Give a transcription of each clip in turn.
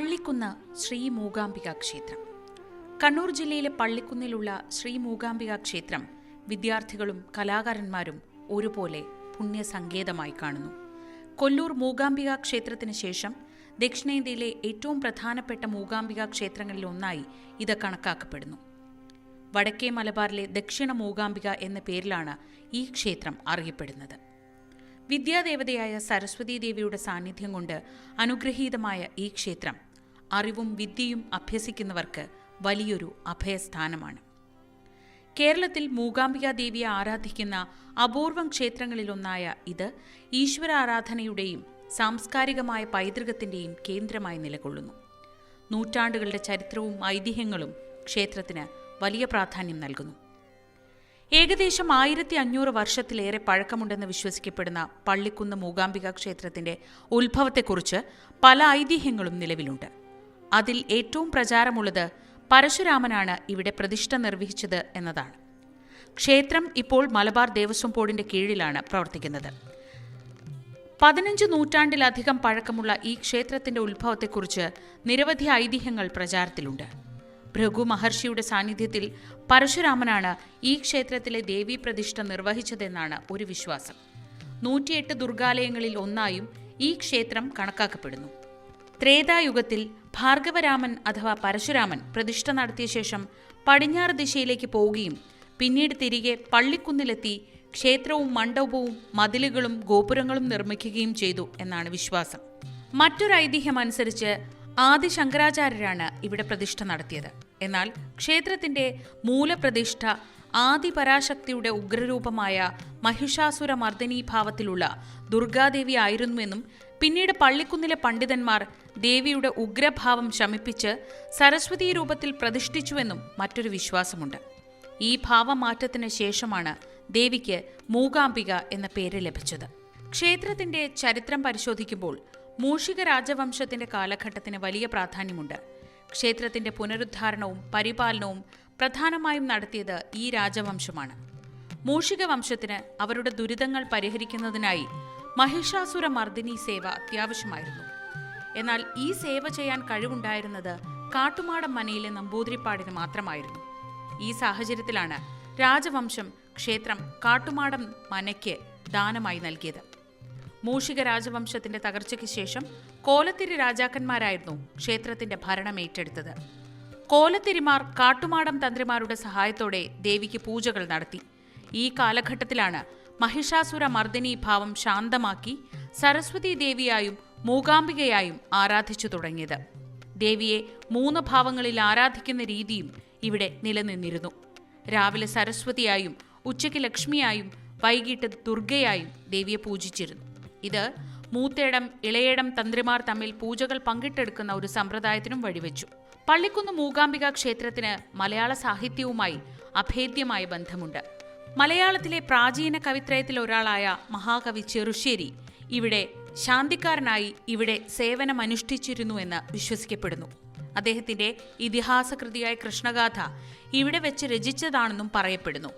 പള്ളിക്കുന്ന് ശ്രീ മൂകാംബിക ക്ഷേത്രം. കണ്ണൂർ ജില്ലയിലെ പള്ളിക്കുന്നിലുള്ള ശ്രീ മൂകാംബിക ക്ഷേത്രം വിദ്യാർത്ഥികളും കലാകാരന്മാരും ഒരുപോലെ പുണ്യസങ്കേതമായി കാണുന്നു. കൊല്ലൂർ മൂകാംബിക ക്ഷേത്രത്തിന് ശേഷം ദക്ഷിണേന്ത്യയിലെ ഏറ്റവും പ്രധാനപ്പെട്ട മൂകാംബിക ക്ഷേത്രങ്ങളിൽ ഒന്നായി ഇത് കണക്കാക്കപ്പെടുന്നു. വടക്കേ മലബാറിലെ ദക്ഷിണ മൂകാംബിക എന്ന പേരിലാണ് ഈ ക്ഷേത്രം അറിയപ്പെടുന്നത്. വിദ്യാദേവതയായ സരസ്വതീ ദേവിയുടെ സാന്നിധ്യം കൊണ്ട് അനുഗ്രഹീതമായ ഈ ക്ഷേത്രം അറിവും വിദ്യയും അഭ്യസിക്കുന്നവർക്ക് വലിയൊരു അഭയസ്ഥാനമാണ്. കേരളത്തിൽ മൂകാംബിക ദേവിയെ ആരാധിക്കുന്ന അപൂർവം ക്ഷേത്രങ്ങളിലൊന്നായ ഇത് ഈശ്വരാരാധനയുടെയും സാംസ്കാരികമായ പൈതൃകത്തിന്റെയും കേന്ദ്രമായി നിലകൊള്ളുന്നു. നൂറ്റാണ്ടുകളുടെ ചരിത്രവും ഐതിഹ്യങ്ങളും ക്ഷേത്രത്തിന് വലിയ പ്രാധാന്യം നൽകുന്നു. ഏകദേശം ആയിരത്തി അഞ്ഞൂറ് വർഷത്തിലേറെ പഴക്കമുണ്ടെന്ന് വിശ്വസിക്കപ്പെടുന്ന പള്ളിക്കുന്ന് മൂകാംബിക ക്ഷേത്രത്തിന്റെ ഉത്ഭവത്തെക്കുറിച്ച് പല ഐതിഹ്യങ്ങളും നിലവിലുണ്ട്. അതിൽ ഏറ്റവും പ്രചാരമുള്ളത് പരശുരാമനാണ് ഇവിടെ പ്രതിഷ്ഠ നിർവഹിച്ചത് എന്നതാണ്. ക്ഷേത്രം ഇപ്പോൾ മലബാർ ദേവസ്വം ബോർഡിന്റെ കീഴിലാണ് പ്രവർത്തിക്കുന്നത്. പതിനഞ്ച് നൂറ്റാണ്ടിലധികം പഴക്കമുള്ള ഈ ക്ഷേത്രത്തിന്റെ ഉത്ഭവത്തെക്കുറിച്ച് നിരവധി ഐതിഹ്യങ്ങൾ പ്രചാരത്തിലുണ്ട്. ഭൃഗു മഹർഷിയുടെ സാന്നിധ്യത്തിൽ പരശുരാമനാണ് ഈ ക്ഷേത്രത്തിലെ ദേവീ പ്രതിഷ്ഠ നിർവഹിച്ചതെന്നാണ് ഒരു വിശ്വാസം. നൂറ്റിയെട്ട് ദുർഗാലയങ്ങളിൽ ഒന്നായും ഈ ക്ഷേത്രം കണക്കാക്കപ്പെടുന്നു. ത്രേതായുഗത്തിൽ ഭാർഗവരാമൻ അഥവാ പരശുരാമൻ പ്രതിഷ്ഠ നടത്തിയ ശേഷം പടിഞ്ഞാറ് ദിശയിലേക്ക് പോവുകയും പിന്നീട് തിരികെ പള്ളിക്കുന്നിലെത്തി ക്ഷേത്രവും മണ്ഡപവും മതിലുകളും ഗോപുരങ്ങളും നിർമ്മിക്കുകയും ചെയ്തു എന്നാണ് വിശ്വാസം. മറ്റൊരു ഐതിഹ്യം അനുസരിച്ച് ആദി ശങ്കരാചാര്യരാണ് ഇവിടെ പ്രതിഷ്ഠ നടത്തിയത്. എന്നാൽ ക്ഷേത്രത്തിന്റെ മൂലപ്രതിഷ്ഠ ആദി പരാശക്തിയുടെ ഉഗ്രരൂപമായ മഹിഷാസുര മർദ്ദനീഭാവത്തിലുള്ള ദുർഗാദേവി ആയിരുന്നുവെന്നും പിന്നീട് പള്ളിക്കുന്നിലെ പണ്ഡിതന്മാർ ദേവിയുടെ ഉഗ്രഭാവം ശമിപ്പിച്ച് സരസ്വതി രൂപത്തിൽ പ്രതിഷ്ഠിച്ചുവെന്നും മറ്റൊരു വിശ്വാസമുണ്ട്. ഈ ഭാവമാറ്റത്തിന് ശേഷമാണ് ദേവിക്ക് മൂകാംബിക എന്ന പേര് ലഭിച്ചത്. ക്ഷേത്രത്തിന്റെ ചരിത്രം പരിശോധിക്കുമ്പോൾ മൂഷിക രാജവംശത്തിന്റെ കാലഘട്ടത്തിന് വലിയ പ്രാധാന്യമുണ്ട്. ക്ഷേത്രത്തിന്റെ പുനരുദ്ധാരണവും പരിപാലനവും പ്രധാനമായും നടത്തിയത് ഈ രാജവംശമാണ്. മൂഷിക വംശത്തിന് അവരുടെ ദുരിതങ്ങൾ പരിഹരിക്കുന്നതിനായി മഹിഷാസുര മർദ്ദിനി സേവ അത്യാവശ്യമായിരുന്നു. എന്നാൽ ഈ സേവ ചെയ്യാൻ കഴിവുണ്ടായിരുന്നത് കാട്ടുമാടം മനയിലെ നമ്പൂതിരിപ്പാടിന് മാത്രമായിരുന്നു. ഈ സാഹചര്യത്തിലാണ് രാജവംശം ക്ഷേത്രം കാട്ടുമാടം മനയ്ക്ക് ദാനമായി നൽകിയത്. മൂഷിക രാജവംശത്തിന്റെ തകർച്ചയ്ക്ക് ശേഷം കോലത്തിരി രാജാക്കന്മാരായിരുന്നു ക്ഷേത്രത്തിന്റെ ഭരണം ഏറ്റെടുത്തത്. കോലത്തിരിമാർ കാട്ടുമാടം തന്ത്രിമാരുടെ സഹായത്തോടെ ദേവിക്ക് പൂജകൾ നടത്തി. ഈ കാലഘട്ടത്തിലാണ് മഹിഷാസുര മർദ്ദിനി ഭാവം ശാന്തമാക്കി സരസ്വതി ദേവിയായും മൂകാംബികയായും ആരാധിച്ചു തുടങ്ങിയത്. ദേവിയെ മൂന്ന് ഭാവങ്ങളിൽ ആരാധിക്കുന്ന രീതിയും ഇവിടെ നിലനിന്നിരുന്നു. രാവിലെ സരസ്വതിയായും ഉച്ചയ്ക്ക് ലക്ഷ്മിയായും വൈകിട്ട് ദുർഗയായും ദേവിയെ പൂജിച്ചിരുന്നു. ഇത് മൂത്തേടം ഇളയേടം തന്ത്രിമാർ തമ്മിൽ പൂജകൾ പങ്കിട്ടെടുക്കുന്ന ഒരു സമ്പ്രദായത്തിനും വഴിവെച്ചു. പള്ളിക്കുന്ന് മൂകാംബിക ക്ഷേത്രത്തിന് മലയാള സാഹിത്യവുമായി അഭേദ്യമായ ബന്ധമുണ്ട്. മലയാളത്തിലെ പ്രാചീന കവിത്രയത്തിൽ ഒരാളായ മഹാകവി ചെറുശ്ശേരി ഇവിടെ ശാന്തിക്കാരനായി ഇവിടെ സേവനമനുഷ്ഠിച്ചിരുന്നുവെന്ന് വിശ്വസിക്കപ്പെടുന്നു. അദ്ദേഹത്തിന്റെ ഇതിഹാസകൃതിയായ കൃഷ്ണഗാഥ ഇവിടെ വെച്ച് രചിച്ചതാണെന്നും പറയപ്പെടുന്നു.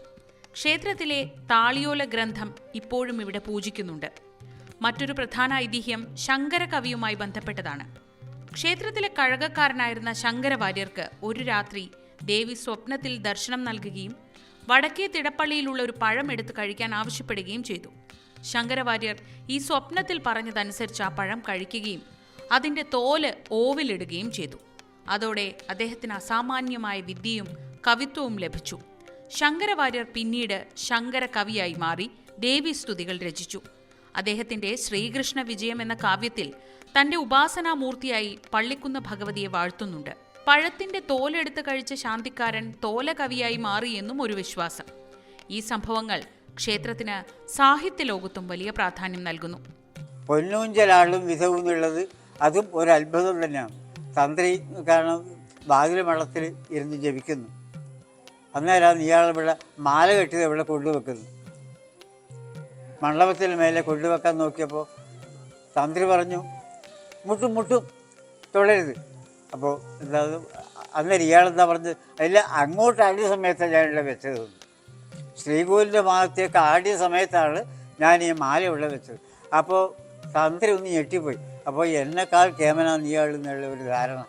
ക്ഷേത്രത്തിലെ താളിയോല ഗ്രന്ഥം ഇപ്പോഴും ഇവിടെ പൂജിക്കുന്നുണ്ട്. മറ്റൊരു പ്രധാന ഐതിഹ്യം ശങ്കര കവിയുമായി ബന്ധപ്പെട്ടതാണ്. ക്ഷേത്രത്തിലെ കഴകക്കാരനായിരുന്ന ശങ്കരവാര്യർക്ക് ഒരു രാത്രി ദേവി സ്വപ്നത്തിൽ ദർശനം നൽകുകയും വടക്കേ തിടപ്പള്ളിയിലുള്ള ഒരു പഴം എടുത്ത് കഴിക്കാൻ ആവശ്യപ്പെടുകയും ചെയ്തു. ശങ്കരവാര്യർ ഈ സ്വപ്നത്തിൽ പറഞ്ഞതനുസരിച്ച് ആ പഴം കഴിക്കുകയും അതിന്റെ തോൽ ഓവിലിടുകയും ചെയ്തു. അതോടെ അദ്ദേഹത്തിന് അസാമാന്യമായ വിദ്യയും കവിത്വവും ലഭിച്ചു. ശങ്കരവാര്യർ പിന്നീട് ശങ്കര കവിയായി മാറി ദേവീസ്തുതികൾ രചിച്ചു. അദ്ദേഹത്തിന്റെ ശ്രീകൃഷ്ണ വിജയം എന്ന കാവ്യത്തിൽ തന്റെ ഉപാസനാമൂർത്തിയായി പള്ളിക്കുന്ന ഭഗവതിയെ വാഴ്ത്തുന്നുണ്ട്. പഴത്തിന്റെ തോലെടുത്ത് കഴിച്ച ശാന്തിക്കാരൻ തോല കവിയായി മാറിയെന്നും ഒരു വിശ്വാസം. ഈ സംഭവങ്ങൾ ക്ഷേത്രത്തിന് സാഹിത്യ ലോകത്തും വലിയ പ്രാധാന്യം നൽകുന്നു. പൊന്നൂഞ്ചലാളും വിധവും എന്നുള്ളത് അതും ഒരു അത്ഭുതം തന്നെയാണ്. തന്ത്രി കാരണം വാതിൽ മഠത്തിൽ ഇരുന്ന് ജപിക്കുന്നു. അന്നേരം ഇയാൾ മാല കെട്ടിയത് ഇവിടെ കൊണ്ടുവെക്കുന്നു. മണ്ഡപത്തിൽ മേലെ കൊണ്ടുവെക്കാൻ നോക്കിയപ്പോൾ തന്ത്രി പറഞ്ഞു മുട്ടും മുട്ടും തൊഴരുത് അപ്പോൾ എന്താ അന്നേരം ഇയാളെന്താ പറഞ്ഞത് അതിൽ അങ്ങോട്ട് അടി സമയത്താണ് ഞാനിവിടെ വെച്ചത് ശ്രീകോവിലിന്റെ ഭാഗത്തേക്ക് ആടിയ സമയത്താണ് ഞാൻ ഈ മാല ഉള്ള വെച്ചത്. അപ്പോൾ തന്ത്രി ഒന്ന് ഞെട്ടിപ്പോയി. അപ്പോൾ എന്നെക്കാൾ കേമന നീയാൾ എന്നുള്ള ഒരു ധാരണ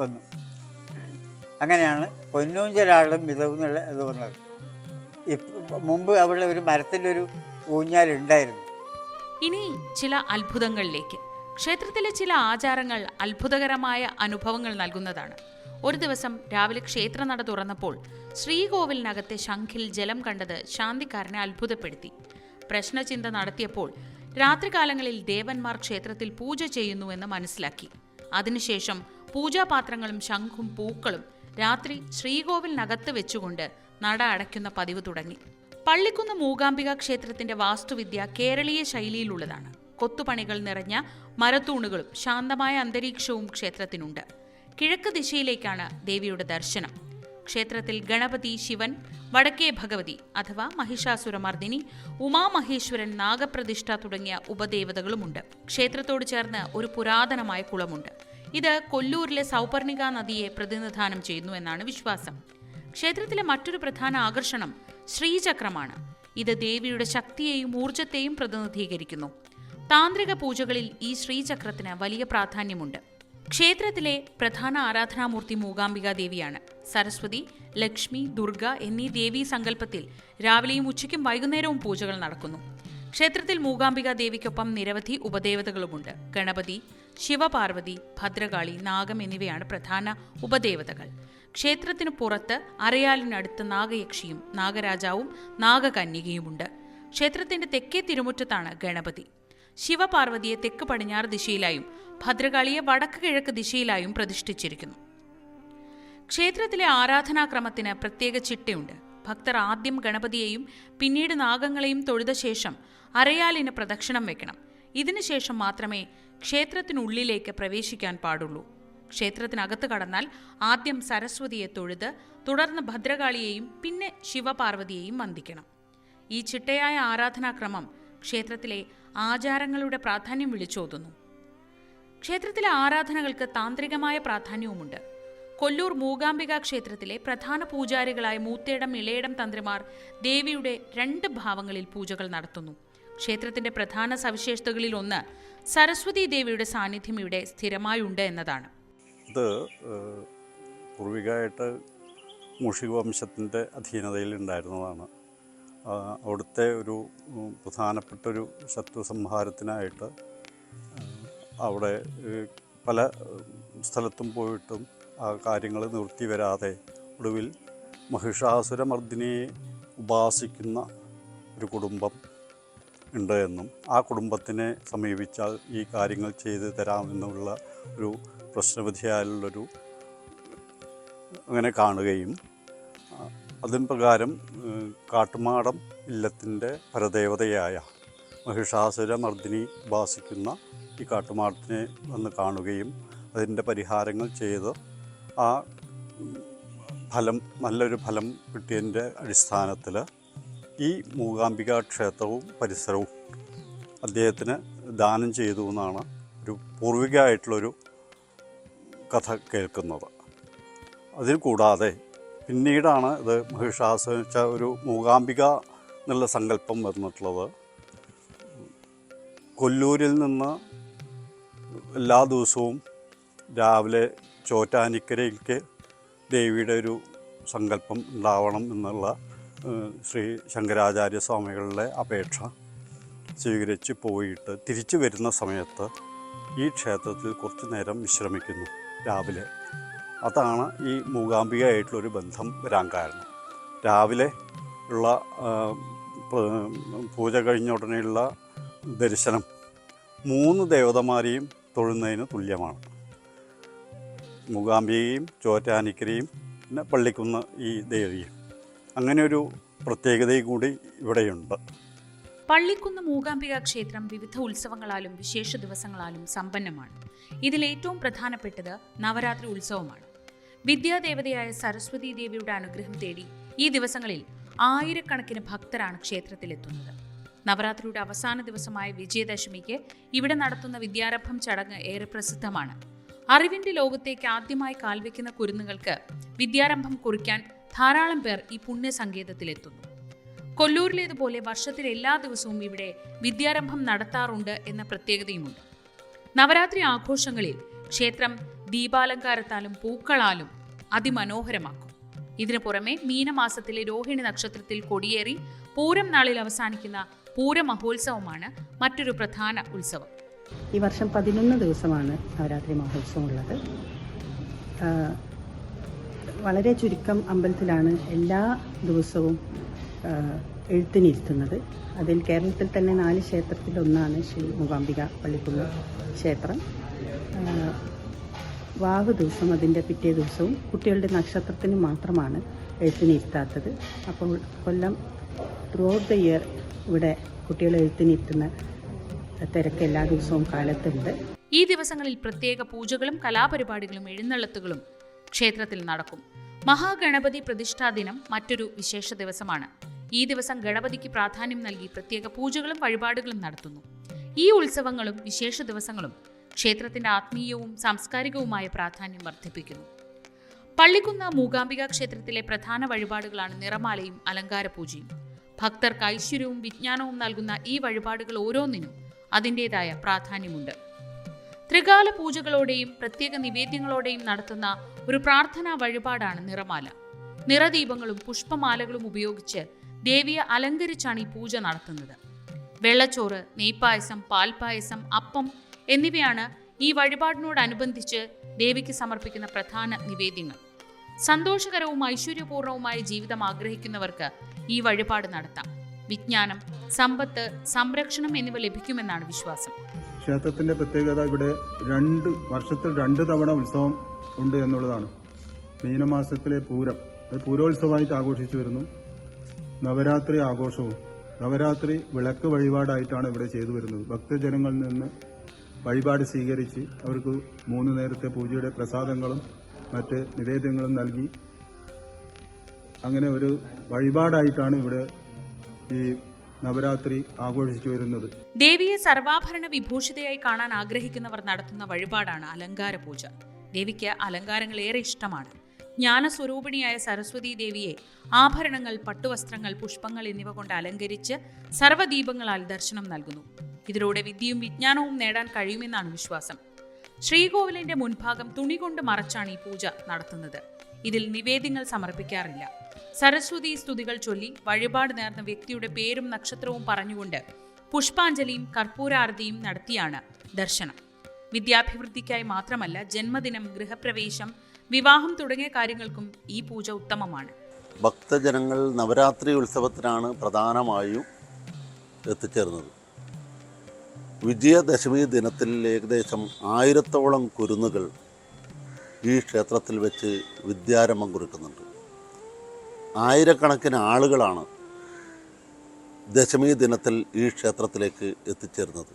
വന്നു അങ്ങനെയാണ് പൊന്നൂഞ്ചലാളും മിതവെന്നുള്ള ഇത് വന്നത്. ഇപ്പം മുമ്പ് അവിടെ ഒരു മരത്തിന്റെ ഒരു ഊഞ്ഞാലുണ്ടായിരുന്നു ഇനി ചില അത്ഭുതങ്ങളിലേക്ക്. ക്ഷേത്രത്തിലെ ചില ആചാരങ്ങൾ അത്ഭുതകരമായ അനുഭവങ്ങൾ നൽകുന്നതാണ്. ഒരു ദിവസം രാവിലെ ക്ഷേത്രനട തുറന്നപ്പോൾ ശ്രീകോവിലിനകത്തെ ശംഖിൽ ജലം കണ്ടത് ശാന്തിക്കാരനെ അത്ഭുതപ്പെടുത്തി. പ്രശ്നചിന്ത നടത്തിയപ്പോൾ രാത്രികാലങ്ങളിൽ ദേവന്മാർ ക്ഷേത്രത്തിൽ പൂജ ചെയ്യുന്നുവെന്ന് മനസ്സിലാക്കി. അതിനുശേഷം പൂജാപാത്രങ്ങളും ശംഖും പൂക്കളും രാത്രി ശ്രീകോവിലിനകത്ത് വെച്ചുകൊണ്ട് നട അടയ്ക്കുന്ന പതിവ് തുടങ്ങി. പള്ളിക്കുന്ന് മൂകാംബിക ക്ഷേത്രത്തിന്റെ വാസ്തുവിദ്യ കേരളീയ ശൈലിയിലുള്ളതാണ്. കൊത്തുപണികൾ നിറഞ്ഞ മരത്തൂണുകളും ശാന്തമായ അന്തരീക്ഷവും ക്ഷേത്രത്തിനുണ്ട്. കിഴക്ക് ദിശയിലേക്കാണ് ദേവിയുടെ ദർശനം. ക്ഷേത്രത്തിൽ ഗണപതി ശിവൻ വടക്കേ ഭഗവതി അഥവാ മഹിഷാസുരമർദിനി ഉമാമഹേശ്വരൻ നാഗപ്രതിഷ്ഠ തുടങ്ങിയ ഉപദേവതകളുമുണ്ട്. ക്ഷേത്രത്തോട് ചേർന്ന് ഒരു പുരാതനമായ കുളമുണ്ട്. ഇത് കൊല്ലൂരിലെ സൗപർണിക നദിയെ പ്രതിനിധാനം ചെയ്യുന്നു എന്നാണ് വിശ്വാസം. ക്ഷേത്രത്തിലെ മറ്റൊരു പ്രധാന ആകർഷണം ശ്രീചക്രമാണ്. ഇത് ദേവിയുടെ ശക്തിയെയും ഊർജത്തെയും പ്രതിനിധീകരിക്കുന്നു. താന്ത്രിക പൂജകളിൽ ഈ ശ്രീചക്രത്തിന് വലിയ പ്രാധാന്യമുണ്ട്. ക്ഷേത്രത്തിലെ പ്രധാന ആരാധനാമൂർത്തി മൂകാംബിക ദേവിയാണ്. സരസ്വതി ലക്ഷ്മി ദുർഗ എന്നീ ദേവീ സങ്കല്പത്തിൽ രാവിലെയും ഉച്ചയ്ക്കും വൈകുന്നേരവും പൂജകൾ നടക്കുന്നു. ക്ഷേത്രത്തിൽ മൂകാംബിക ദേവിക്കൊപ്പം നിരവധി ഉപദേവതകളുമുണ്ട്. ഗണപതി ശിവപാർവതി ഭദ്രകാളി നാഗം എന്നിവയാണ് പ്രധാന ഉപദേവതകൾ. ക്ഷേത്രത്തിനു പുറത്ത് അരയാലിനടുത്ത് നാഗയക്ഷിയും നാഗരാജാവും നാഗകന്യകയുമുണ്ട്. ക്ഷേത്രത്തിന്റെ തെക്കേ തിരുമുറ്റത്താണ് ഗണപതി. ശിവപാർവതിയെ തെക്ക് പടിഞ്ഞാറ് ദിശയിലായും ഭദ്രകാളിയെ വടക്ക് കിഴക്ക് ദിശയിലായും പ്രതിഷ്ഠിച്ചിരിക്കുന്നു. ക്ഷേത്രത്തിലെ ആരാധനാക്രമത്തിന് പ്രത്യേക ചിട്ടയുണ്ട്. ഭക്തർ ആദ്യം ഗണപതിയെയും പിന്നീട് നാഗങ്ങളെയും തൊഴുത ശേഷം അരയാലിന് പ്രദക്ഷിണം വെക്കണം. ഇതിനുശേഷം മാത്രമേ ക്ഷേത്രത്തിനുള്ളിലേക്ക് പ്രവേശിക്കാൻ പാടുള്ളൂ. ക്ഷേത്രത്തിനകത്ത് കടന്നാൽ ആദ്യം സരസ്വതിയെ തൊഴുത് തുടർന്ന് ഭദ്രകാളിയെയും പിന്നെ ശിവപാർവതിയെയും വന്ദിക്കണം. ഈ ചിട്ടയായ ആരാധനാക്രമം ക്ഷേത്രത്തിലെ ആചാരങ്ങളുടെ പ്രാധാന്യം വിളിച്ചോതുന്നു. ക്ഷേത്രത്തിലെ ആരാധനകൾക്ക് താന്ത്രികമായ പ്രാധാന്യവുമുണ്ട്. കൊല്ലൂർ മൂകാംബിക ക്ഷേത്രത്തിലെ പ്രധാന പൂജാരികളായ മൂത്തേടം ഇളയടം തന്ത്രിമാർ ദേവിയുടെ രണ്ട് ഭാവങ്ങളിൽ പൂജകൾ നടത്തുന്നു. ക്ഷേത്രത്തിന്റെ പ്രധാന സവിശേഷതകളിൽ ഒന്ന് സരസ്വതി ദേവിയുടെ സാന്നിധ്യം ഇവിടെ സ്ഥിരമായുണ്ട് എന്നതാണ്. ഇത് പൂർവികമായിട്ട് മൂഷിക വംശത്തിന്റെ അധീനതയിൽ ഉണ്ടായിരുന്നതാണ്. അവിടുത്തെ ഒരു പ്രധാനപ്പെട്ടൊരു ശത്രു സംഹാരത്തിനായിട്ട് അവിടെ പല സ്ഥലത്തും പോയിട്ടും ആ കാര്യങ്ങൾ നിർത്തി വരാതെ ഒടുവിൽ മഹിഷാസുരമർദ്ദിനിയെ ഉപാസിക്കുന്ന ഒരു കുടുംബം ഉണ്ട് എന്നും ആ കുടുംബത്തിനെ സമീപിച്ചാൽ ഈ കാര്യങ്ങൾ ചെയ്ത് തരാമെന്നുള്ള ഒരു പ്രശ്നവിധിയാലുള്ളൊരു അങ്ങനെ കാണുകയും അതിൻ പ്രകാരം കാട്ടുമാടം ഇല്ലത്തിന്റെ പരദേവതയായ മഹിഷാസുരമർദിനി ഉപാസിക്കുന്ന ഈ കാട്ടുമാടത്തിനെ വന്ന് കാണുകയും അതിന്റെ പരിഹാരങ്ങൾ ചെയ്ത് ആ ഫലം നല്ലൊരു ഫലം കിട്ടിയതിന്റെ അടിസ്ഥാനത്തിൽ ഈ മൂകാംബിക ക്ഷേത്രവും പരിസരവും അദ്ദേഹത്തിന് ദാനം ചെയ്തു എന്നാണ് ഒരു പൂർവികമായിട്ടുള്ളൊരു കഥ കേൾക്കുന്നത്. അതിൽ കൂടാതെ പിന്നീടാണ് ഇത് മഹിഷാസ ഒരു മൂകാംബിക എന്നുള്ള സങ്കല്പം വന്നിട്ടുള്ളത്. കൊല്ലൂരിൽ നിന്ന് എല്ലാ ദിവസവും രാവിലെ ചോറ്റാനിക്കരയ്ക്ക് ദേവിയുടെ ഒരു സങ്കല്പം ഉണ്ടാവണം എന്നുള്ള ശ്രീ ശങ്കരാചാര്യ സ്വാമികളുടെ അപേക്ഷ സ്വീകരിച്ച് പോയിട്ട് തിരിച്ചു വരുന്ന സമയത്ത് ഈ ക്ഷേത്രത്തിൽ കുറച്ചു നേരം വിശ്രമിക്കുന്നു രാവിലെ. അതാണ് ഈ മൂകാംബികയായിട്ടുള്ളൊരു ബന്ധം വരാൻ കാരണം. രാവിലെ ഉള്ള പൂജ കഴിഞ്ഞ ഉടനെയുള്ള ദർശനം മൂന്ന് ദേവതമാരെയും തൊഴുന്നതിന് തുല്യമാണ്. മൂകാംബികയും ചോറ്റാനിക്കരയും പിന്നെ പള്ളിക്കുന്ന ഈ ദേവിയും. അങ്ങനെ ഒരു പ്രത്യേകതയും കൂടി ഇവിടെയുണ്ട്. പള്ളിക്കുന്ന് മൂകാംബിക ക്ഷേത്രം വിവിധ ഉത്സവങ്ങളാലും വിശേഷ ദിവസങ്ങളാലും സമ്പന്നമാണ്. ഇതിൽ ഏറ്റവും പ്രധാനപ്പെട്ടത് നവരാത്രി ഉത്സവമാണ്. വിദ്യാദേവതയായ സരസ്വതി ദേവിയുടെ അനുഗ്രഹം തേടി ഈ ദിവസങ്ങളിൽ ആയിരക്കണക്കിന് ഭക്തരാണ് ക്ഷേത്രത്തിലെത്തുന്നത്. നവരാത്രിയുടെ അവസാന ദിവസമായ വിജയദശമിക്ക് ഇവിടെ നടത്തുന്ന വിദ്യാരംഭം ചടങ്ങ് ഏറെ പ്രസിദ്ധമാണ്. അറിവിന്റെ ലോകത്തേക്ക് ആദ്യമായി കാൽവെക്കുന്ന കുരുന്നുകൾക്ക് വിദ്യാരംഭം കുറിക്കാൻ ധാരാളം പേർ ഈ പുണ്യസങ്കേതത്തിലെത്തുന്നു. കൊല്ലൂരിലേതുപോലെ വർഷത്തിൽ എല്ലാ ദിവസവും ഇവിടെ വിദ്യാരംഭം നടത്താറുണ്ട് എന്ന പ്രത്യേകതയുമുണ്ട്. നവരാത്രി ആഘോഷങ്ങളിൽ ക്ഷേത്രം ദീപാലങ്കാരത്താലും പൂക്കളാലും അതിമനോഹരമാക്കും. ഇതിനു പുറമെ മീനമാസത്തിലെ രോഹിണി നക്ഷത്രത്തിൽ കൊടിയേറി പൂരം നാളിൽ അവസാനിക്കുന്ന പൂരമഹോത്സവമാണ് മറ്റൊരു പ്രധാന ഉത്സവം. ഈ വർഷം പതിനൊന്ന് ദിവസമാണ് നവരാത്രി മഹോത്സവം ഉള്ളത് വളരെ ചുരുക്കം അമ്പലത്തിലാണ് എല്ലാ ദിവസവും എഴുത്തിനിരുത്തുന്നത് അതിൽ കേരളത്തിൽ തന്നെ നാല് ക്ഷേത്രത്തിലൊന്നാണ് ശ്രീ മൂകാംബിക പള്ളിക്കുന്ന് ക്ഷേത്രം. വാവ് ദിവസം അതിന്റെ പിറ്റേ ദിവസവും കുട്ടികളുടെ നക്ഷത്രത്തിന് മാത്രമാണ് എഴുത്തിനിരുത്താത്തത്. അപ്പോൾ കൊല്ലം ത്രൂ ഔട്ട് ദ ഇയർ ഇവിടെ കുട്ടികളെ എഴുത്തിനിരുത്തുന്ന തിരക്ക് എല്ലാ ദിവസവും കാലത്തുണ്ട്. ഈ ദിവസങ്ങളിൽ പ്രത്യേക പൂജകളും കലാപരിപാടികളും എഴുന്നള്ളത്തുകളും ക്ഷേത്രത്തിൽ നടക്കും. മഹാഗണപതി പ്രതിഷ്ഠാ ദിനം മറ്റൊരു വിശേഷ ദിവസമാണ്. ഈ ദിവസം ഗണപതിക്ക് പ്രാധാന്യം നൽകി പ്രത്യേക പൂജകളും വഴിപാടുകളും നടത്തുന്നു. ഈ ഉത്സവങ്ങളും വിശേഷ ദിവസങ്ങളും ക്ഷേത്രത്തിന്റെ ആത്മീയവും സാംസ്കാരികവുമായ പ്രാധാന്യം വർദ്ധിപ്പിക്കുന്നു. പള്ളിക്കുന്ന് മൂകാംബിക ക്ഷേത്രത്തിലെ പ്രധാന വഴിപാടുകളാണ് നിറമാലയും അലങ്കാര പൂജയും ഭക്തർക്ക് ഐശ്വര്യവും വിജ്ഞാനവും നൽകുന്ന ഈ വഴിപാടുകൾ ഓരോന്നിനും അതിന്റെതായ പ്രാധാന്യമുണ്ട്. ത്രികാല പൂജകളോടെയും പ്രത്യേക നിവേദ്യങ്ങളോടെയും നടത്തുന്ന ഒരു പ്രാർത്ഥനാ വഴിപാടാണ് നിറമാല. നിറദീപങ്ങളും പുഷ്പമാലകളും ഉപയോഗിച്ച് ദേവിയെ അലങ്കരിച്ചാണ് ഈ പൂജ നടത്തുന്നത്. വെള്ളച്ചോറ് നെയ്പായസം പാൽപായസം അപ്പം എന്നിവയാണ് ഈ വഴിപാടിനോടനുബന്ധിച്ച് ദേവിക്ക് സമർപ്പിക്കുന്ന പ്രധാന നിവേദ്യങ്ങൾ. സന്തോഷകരവും ഐശ്വര്യപൂർണവുമായ ജീവിതം ആഗ്രഹിക്കുന്നവർക്ക് ഈ വഴിപാട് നടത്താം. വിജ്ഞാനം സമ്പത്ത് സംരക്ഷണം എന്നിവ ലഭിക്കുമെന്നാണ് വിശ്വാസം. ക്ഷേത്രത്തിന്റെ പ്രത്യേകത ഇവിടെ രണ്ട് വർഷത്തിൽ രണ്ട് തവണ ഉത്സവം ഉണ്ട് എന്നുള്ളതാണ്. മീനമാസത്തിലെ പൂരം പൂരോത്സവമായിട്ട് ആഘോഷിച്ചു വരുന്നു. നവരാത്രി ആഘോഷവും നവരാത്രി വിളക്ക് വഴിപാടായിട്ടാണ് ഇവിടെ ചെയ്തു വരുന്നത്. ഭക്തജനങ്ങളിൽ നിന്ന് വഴിപാട് സ്വീകരിച്ച് അവർക്ക് മൂന്ന് നേരത്തെ പൂജയുടെ പ്രസാദങ്ങളും മറ്റ് നിവേദ്യങ്ങളും നൽകി. അങ്ങനെ ഒരു വഴിപാടായിട്ടാണ് ഇവിടെ ഈ നവരാത്രി ആഘോഷിച്ചു വരുന്നത്. ദേവിയെ സർവാഭരണ വിഭൂഷിതയായി കാണാൻ ആഗ്രഹിക്കുന്നവർ നടത്തുന്ന വഴിപാടാണ് അലങ്കാര പൂജ ദേവിക്ക് അലങ്കാരങ്ങൾ ഏറെ ഇഷ്ടമാണ്. ജ്ഞാനസ്വരൂപിണിയായ സരസ്വതീ ദേവിയെ ആഭരണങ്ങൾ പട്ടുവസ്ത്രങ്ങൾ പുഷ്പങ്ങൾ എന്നിവ കൊണ്ട് അലങ്കരിച്ച് സർവദീപങ്ങളാൽ ദർശനം നൽകുന്നു. ഇതിലൂടെ വിദ്യയും വിജ്ഞാനവും നേടാൻ കഴിയുമെന്നാണ് വിശ്വാസം. ശ്രീകോവിലിന്റെ മുൻഭാഗം തുണി കൊണ്ട് മറച്ചാണ് ഈ പൂജ നടത്തുന്നത്. ഇതിൽ നിവേദ്യങ്ങൾ സമർപ്പിക്കാറില്ല. സരസ്വതി സ്തുതികൾ ചൊല്ലി വഴിപാട് നേർന്ന വ്യക്തിയുടെ പേരും നക്ഷത്രവും പറഞ്ഞുകൊണ്ട് പുഷ്പാഞ്ജലിയും കർപ്പൂരാരതിയും നടത്തിയാണ് ദർശനം. വിദ്യാഭിവൃദ്ധിക്കായി മാത്രമല്ല ജന്മദിനം ഗൃഹപ്രവേശം വിവാഹം തുടങ്ങിയ കാര്യങ്ങൾക്കും ഈ പൂജ ഉത്തമമാണ്. ഭക്തജനങ്ങൾ നവരാത്രി ഉത്സവത്തിനാണ് പ്രധാനമായും എത്തിച്ചേർന്നത്. വിജയദശമി ദിനത്തിൽ ഏകദേശം ആയിരത്തോളം കുരുന്നുകൾ ഈ ക്ഷേത്രത്തിൽ വെച്ച് വിദ്യാരംഭം കുറിക്കുന്നുണ്ട്. ആയിരക്കണക്കിന് ആളുകളാണ് ദശമി ദിനത്തിൽ ഈ ക്ഷേത്രത്തിലേക്ക് എത്തിച്ചേർന്നത്.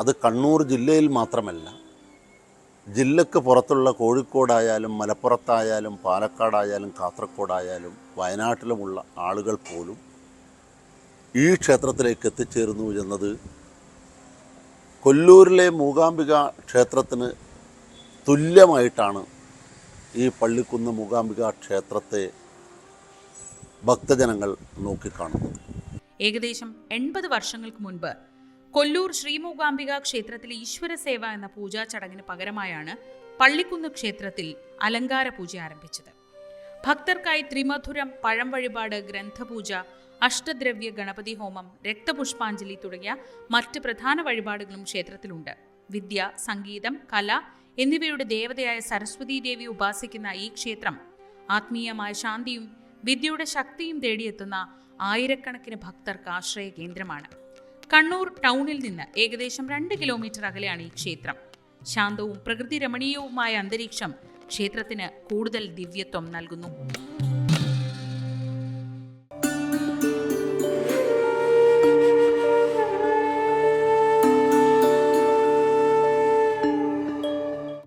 അത് കണ്ണൂർ ജില്ലയിൽ മാത്രമല്ല ജില്ലക്ക് പുറത്തുള്ള കോഴിക്കോടായാലും മലപ്പുറത്തായാലും പാലക്കാടായാലും കാസർഗോഡായാലും വയനാട്ടിലുമുള്ള ആളുകൾ പോലും ഈ ക്ഷേത്രത്തിലേക്ക് എത്തിച്ചേരുന്നു എന്നത് കൊല്ലൂരിലെ മൂകാംബിക ക്ഷേത്രത്തിന് തുല്യമായിട്ടാണ് ഈ പള്ളിക്കുന്ന് മൂകാംബിക ക്ഷേത്രത്തെ ഭക്തജനങ്ങൾ നോക്കിക്കാണുന്നത്. ഏകദേശം എൺപത് വർഷങ്ങൾക്ക് മുൻപ് കൊല്ലൂർ ശ്രീമൂകാംബിക ക്ഷേത്രത്തിലെ ഈശ്വര സേവ എന്ന പൂജാ ചടങ്ങിന് പകരമായാണ് പള്ളിക്കുന്ന് ക്ഷേത്രത്തിൽ അലങ്കാര പൂജ ആരംഭിച്ചത്. ഭക്തർക്കായി ത്രിമധുരം പഴം വഴിപാട് ഗ്രന്ഥപൂജ അഷ്ടദ്രവ്യ ഗണപതി ഹോമം രക്തപുഷ്പാഞ്ജലി തുടങ്ങിയ മറ്റ് പ്രധാന വഴിപാടുകളും ക്ഷേത്രത്തിലുണ്ട്. വിദ്യ സംഗീതം കല എന്നിവയുടെ ദേവതയായ സരസ്വതി ദേവി ഉപാസിക്കുന്ന ഈ ക്ഷേത്രം ആത്മീയമായ ശാന്തിയും വിദ്യയുടെ ശക്തിയും തേടിയെത്തുന്ന ആയിരക്കണക്കിന് ഭക്തർക്ക് ആശ്രയ കേന്ദ്രമാണ്. കണ്ണൂർ ടൗണിൽ നിന്ന് ഏകദേശം രണ്ട് കിലോമീറ്റർ അകലെയാണ് ഈ ക്ഷേത്രം. ശാന്തവും പ്രകൃതി രമണീയവുമായ അന്തരീക്ഷം ക്ഷേത്രത്തിന് കൂടുതൽ ദിവ്യത്വം നൽകുന്നു.